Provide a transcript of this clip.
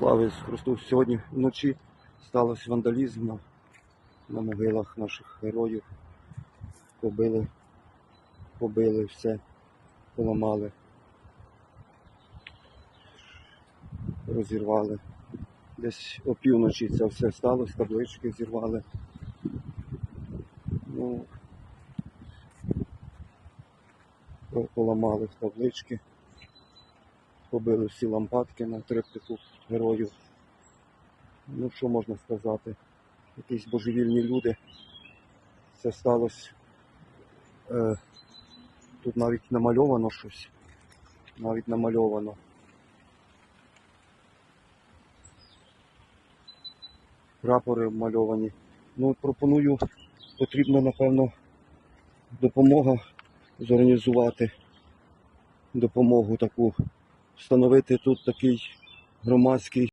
Слава Ісусу Христу! Сьогодні вночі сталося вандалізм на, на могилах наших героїв. Побили, побили все, поламали, розірвали. Десь опівночі це все сталося, таблички зірвали. Ну, поламали таблички побили всі лампадки на триптику героїв. Ну, що можна сказати? Якісь божевільні люди. Це сталося. Е, тут навіть намальовано щось. Навіть намальовано. Прапори вмальовані. Ну, пропоную, потрібно, напевно, допомога зорганізувати допомогу таку встановити тут такий громадський